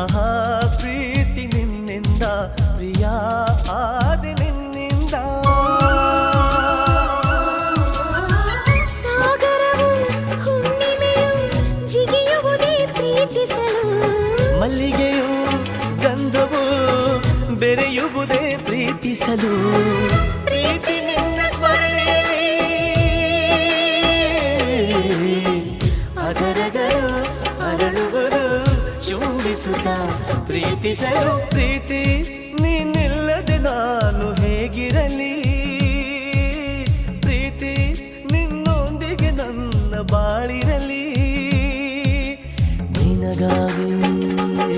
ಆಹಾ ಪ್ರೀತಿ ನಿನ್ನಿಂದ ಪ್ರಿಯ ಆದಿ ನಿನ್ನಿಂದ. ಮಲ್ಲಿಗೆಯು ಗಂಧವು ಬೆರೆಯುವುದೇ ಪ್ರೀತಿಸಲು. ಪ್ರೀತಿ ನಿನ್ನ ಸ್ಮರಣೆಯಲ್ಲಿ. ಅದರಗಳು ಚುಂಬಿಸುತ್ತ ಪ್ರೀತಿಸಲು ಪ್ರೀತಿ ನೀನಿಲ್ಲದೆ ನಾನು ಹೇಗಿರಲಿ? ಪ್ರೀತಿ ನಿನ್ನೊಂದಿಗೆ ನನ್ನ ಬಾಳಿರಲಿ. ನಿನಗಾಗಿ